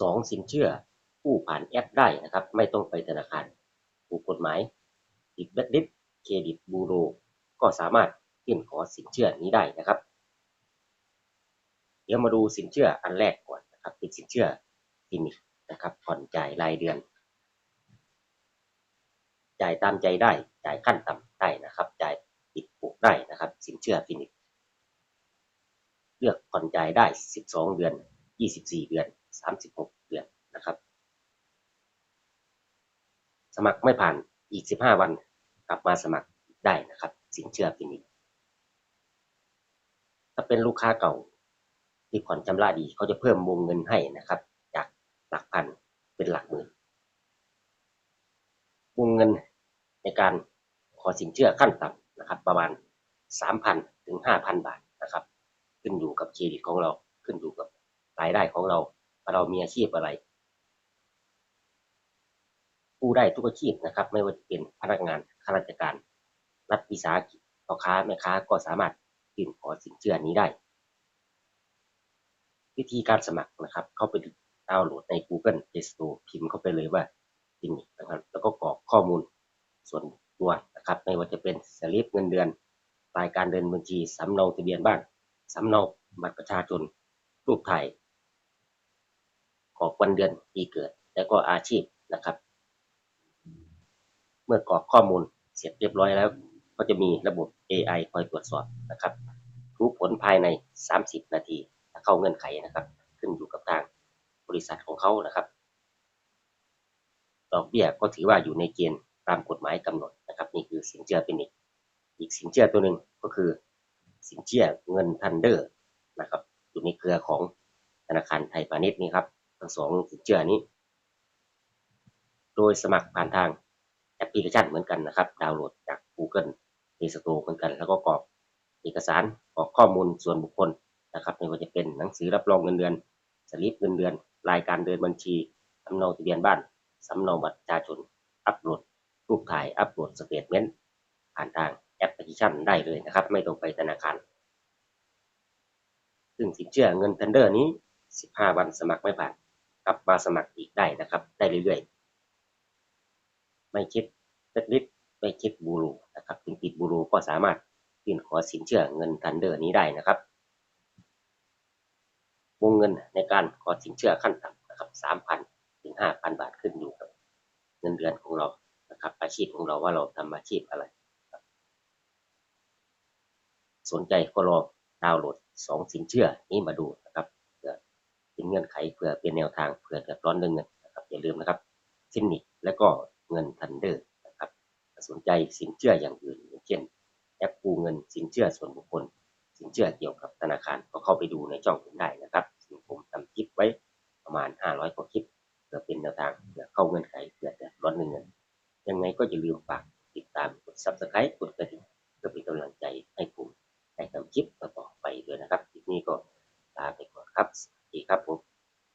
สองสินเชื่อกู้ผ่านแอปได้นะครับ ไม่ต้องไปธนาคารถูกกฎหมายติดแบล็คลิสเครดิตบูโร ก็สามารถยื่นขอสินเชื่อนี้ได้นะครับ เดี๋ยวมาดูสินเชื่ออันแรกก่อนนะครับเป็นสินเชื่อฟินิกนะครับผ่อนจ่ายรายเดือน จ่ายตามใจได้จ่ายขั้นต่ำได้นะครับจ่ายติดปุกได้นะครับ สินเชื่อฟินิกเลือกผ่อนจ่ายได้ 12 เดือน 24 เดือน 36 เดือนนะครับ สมัครไม่ผ่านอีก 15 วันกลับมาสมัครได้นะครับ สินเชื่อฟินิกถ้าเป็นลูกค้าเก่าที่ผ่อนชำระดีเขาจะเพิ่มวงเงินให้นะครับ จากหลักพันเป็นหลักหมื่นวงเงินในการขอสินเชื่อขั้นต่ำนะครับ ประมาณ 3,000 ถึง 5,000 บาทนะครับ ขึ้นอยู่กับเครดิตของเราขึ้นอยู่กับรายได้ของเรา เรามีอาชีพอะไรกู้ได้ทุกอาชีพนะครับ ไม่ว่าจะเป็นพนักงานข้าราชการ รัฐวิสาหกิจพ่อค้าแม่ค้าก็สามารถยื่นขอสินเชื่อนี้ได้ วิธีการสมัครนะครับ เข้าไปดาวน์โหลดใน Google Play Store พิมพ์เข้าไปเลยว่าฟินิกนะครับแล้วก็กรอกข้อมูลส่วนตัวนะครับไม่ว่าจะเป็นสลิปเงินเดือน รายการเดินบัญชี สำเนาทะเบียนบ้าน สำเนาบัตรประชาชน รูปถ่าย กรอกวันเดือนปีเกิด แล้วก็อาชีพนะครับ เมื่อกรอกข้อมูลเสร็จเรียบร้อยแล้ว ก็จะมีระบบ AI คอยตรวจสอบนะครับรู้ผลภายใน 30 นาทีถ้าเข้าเงื่อนไขนะครับ ขึ้นอยู่กับทางบริษัทของเขานะครับดอกเบี้ยก็ถือว่าอยู่ในเกณฑ์ตามกฎหมายกำหนดนะครับ นี่คือสินเชื่อเป็นอีกอีกสินเชื่อตัวหนึ่งก็คือ สินเชื่อเงินทันเดอร์นะครับ อยู่ในเครือของธนาคารไทยพาณิชย์นี่ครับ ทั้งสองสินเชื่อนี้ โดยสมัครผ่านทางแอปพลิเคชันเหมือนกันนะครับ ดาวน์โหลดจาก Google Play Store เหมือนกัน แล้วก็กรอกเอกสารกรอกข้อมูลส่วนบุคคลนะครับไม่ว่าจะเป็นหนังสือรับรองเงินเดือน สลิปเงินเดือน รายการเดินบัญชีสำเนาทะเบียนบ้านสำเนาบัตรประชาชน อัปโหลดรูปถ่าย อัปโหลดสเตทเมนต์ผ่านทางแอปพลิเคชันได้เลยนะครับ ไม่ต้องไปธนาคาร ซึ่งสินเชื่อเงินทันเดอร์นี้ 15 วันสมัครไม่ผ่าน กลับมาสมัครอีกได้นะครับ ได้เรื่อยๆ ไม่คิดเล็กลิสไม่คิดบูโรนะครับถึงติดบูโรก็สามารถยื่นขอสินเชื่อเงินทันเดอร์นี้ได้นะครับวงเงินในการขอสินเชื่อขั้นต่ำนะครับ3,000ถึง5,000บาทขึ้นอยู่กับเงินเดือนของเรานะครับ อาชีพของเราว่าเราทำอาชีพอะไร สนใจก็ลองดาวน์โหลด2สินเชื่อนี้มาดูนะครับ เป็นเงื่อนไขเพื่อเป็นแนวทางเพื่อเดือดร้อนเรื่องเงินนะครับอย่าลืมนะครับฟินิกและก็เงินทันเดอร์นะครับสนใจสินเชื่ออย่างอื่นอย่างเช่น แอปกู้เงินสินเชื่อส่วนบุคคล สินเชื่อเกี่ยวกับธนาคารก็เข้าไปดูในช่องผมได้นะครับซึ่งผมทำคลิปไว้ประมาณ 500กว่าคลิปเพื่อเป็นแนวทางเพื่อเข้าเงื่อนไขเพื่อเดือดร้อนเรื่องเงินยังไงก็อย่าลืมฝากติดตามกด subscribe กดกระดิ่ง